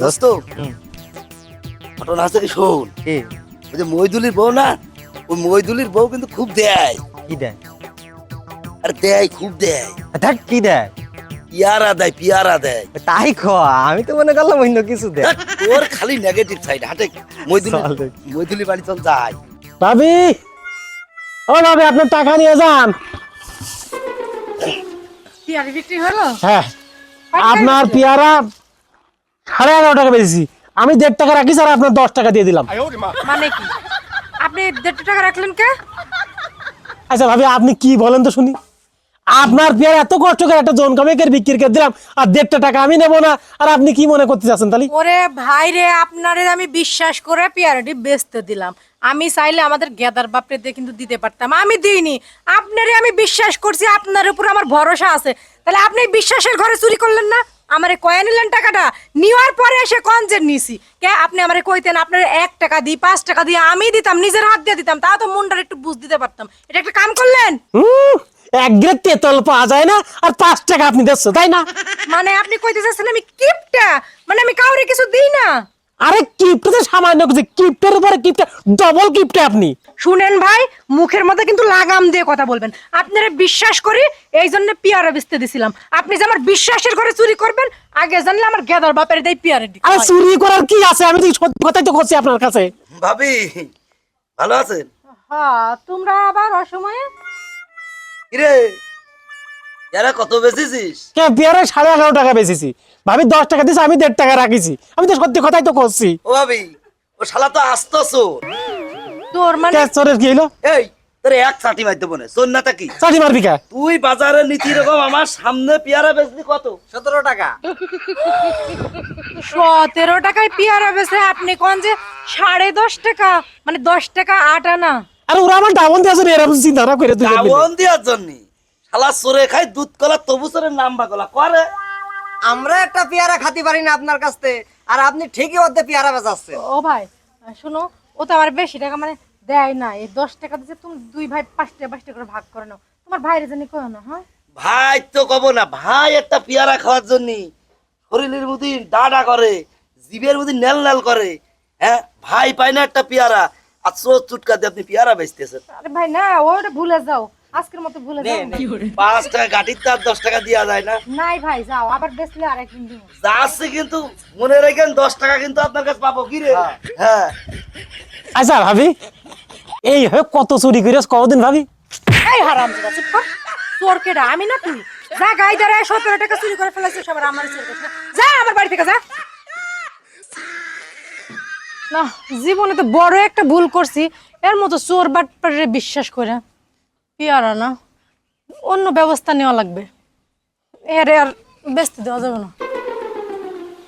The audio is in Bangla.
দোস্ত। ঘটনা আছে শোন? কি? ওই যে মইদুলির বউ না ওই মইদুলির বউ কিন্তু খুব দেয়। কি দেয়? আর দেয় খুব দেয়। দেখ কি দেয়? পিয়ারা দেয় পিয়ারা দেয়। তাই খোয়া আমি তো মনে করলাম অন্য কিছু দেয়। তোর খালি নেগেটিভ সাইড হাটে। মইদুলি মইদুলি বাড়ি চল যাই। ভাবি! ও ভাবি আপনার টাকা নিয়ে যান। পেয়ারি বিক্রি হলো? হ্যাঁ। আপনার পেয়ারা সাড়ে এগারো টাকা বেশি আমি দেড় টাকা রাখি স্যার আপনার দশ টাকা দিয়ে দিলাম। মানে কি? আপনি দেড় টাকা রাখলেন কে? আচ্ছা ভাবি আপনি কি বলেন তো শুনি। আপনার পেয়ারা এত কষ্ট করে একটা জন কামেকের বিক্রি করে দিলাম আর দেড়টা টাকা আমি নেব না। আর আপনি কি মনে করতে চাচ্ছেন তাহলে ওরে ভাই রে আপনারে আমি বিশ্বাস করে পেয়ারাটি বেচতে দিলাম। আমি চাইলে আমাদের গেদার বাপরে দিয়ে কিন্তু দিতে পারতাম। আমি দিইনি। আপনারে আমি বিশ্বাস করছি আপনার উপর আমার ভরসা আছে। তাহলে আপনি বিশ্বাসের ঘরে চুরি করলেন না? আমারে কয়ে নিলেন টাকাটা? নেওয়ার পরে এসে কনজের নিছি? কে আপনি আমারে কইতেন আপনার এক টাকা দিই পাঁচ টাকা দিয়ে আমি দিতাম নিজের হাত দিয়ে দিতাম তা তো মুন্ডার একটু বুঝ দিতে পারতাম। এটা একটা কাম করলেন? এক গ্রেড তেতল পাওয়া যায় না আর পাঁচ টাকা আপনি দিচ্ছেন তাই না? মানে আপনি কইতে চাচ্ছেন আমি কিপটা? মানে আমি কাউরে কিছু দিই না? আরে কিপটা তো সামান্য কিছু কিপ্টের উপরে কিপটা ডবল কিপটে আপনি। শুনেন ভাই মুখের মধ্যে কিন্তু লাগাম দিয়ে কথা বলবেন। আপনারা বিশ্বাস করি এই জন্য পিয়ারা বেচতে দিছিলাম। আপনি যে আমার বিশ্বাসের ঘরে চুরি করবেন আগে জানলে আমার গেদার বাপের দেই পিয়ারে দিতে। আরে চুরি করার কি আছে? আমি তো সত্যি কথাই তো করছি আপনার কাছে। ভাবি ভালো আছেন? হ্যাঁ তোমরা আবার অসময়ে? কিরে? এরা কত বেচেছিস? কে পেয়ারা সাড়ে এগারো টাকা বেচেছি। ভাবি দশ টাকা দিয়েছি আমি দেড় টাকা রাখিছি। আমি তো সত্যি কথাই তো করছি। ও ভাবি ও শালা তো আস্ত চোর। তোর মানে? কে চোরের কি হলো এই তোর এক চাটি মারতে বনে চোর না কি? চাটি মারবি কে? তুই বাজারে নীতি রকম আমার সামনে পেয়ারা বেচলি কত? সতেরো টাকা। সতেরো টাকায় পিয়ারা বেচে আপনি কোন যে সাড়ে দশ টাকা মানে দশ টাকা আট আনা আরে ওরা আমার ডাবন দিয়ে আসলে এরকম চিন্তা না করে দেওয়ার জন্য? শালা চোরে খাই দুধ কলা তবু চোরের নাম বাগলা করে। আমরা একটা পেয়ারা খাতে পারি না আপনার কাছ থেকে আর আপনি ঠিকই ওদের পেয়ারা বেচাচ্ছেন। ও ভাই শোনো ও তো আমার বেশি টাকা মানে দেয় না এই দশ টাকা দিচ্ছে তুমি দুই ভাই পাঁচ টাকা পাঁচ টাকা করে ভাগ করে নাও। তোমার ভাইরে জানি কয় না হ্যাঁ? ভাই তো কব না ভাই একটা পেয়ারা খাওয়ার জন্য শরীরের মধ্যে ডাডা করে জিভের মধ্যে নেল নেল করে হ্যাঁ? ভাই পায় না একটা পেয়ারা আর চোর চুটকা দিয়ে আপনি পেয়ারা বেচতেছেন। আরে ভাই না ওটা ভুলে যাও। আজকের মতো ভুলে যাও। পাঁচ টাকা গাঠির তার দশ টাকা দেওয়া যায় না। নাই ভাই যাও আবার বেচলে আর একদিন দিব। যাচ্ছে কিন্তু মনে রাখেন দশ টাকা কিন্তু আপনার কাছে পাবো। কি রে? হ্যাঁ। আচ্ছা ভাবি এই হয়ে কত চুরি করিস? কদিন ভাবি? এই হারাম কর তোর কেডা? আমি না তুই? যা গাই দাঁড়ায় সতেরো টাকা চুরি করে ফেলেছিস সবার আমার চুরি যা আমার বাড়ি থেকে যা। না জীবনে তো বড় একটা ভুল করছি। এর মতো চোর বাটপারে বিশ্বাস করে। পিয়ারা না অন্য ব্যবস্থা নেওয়া লাগবে। এর আর বেচতে দেওয়া যাবে না।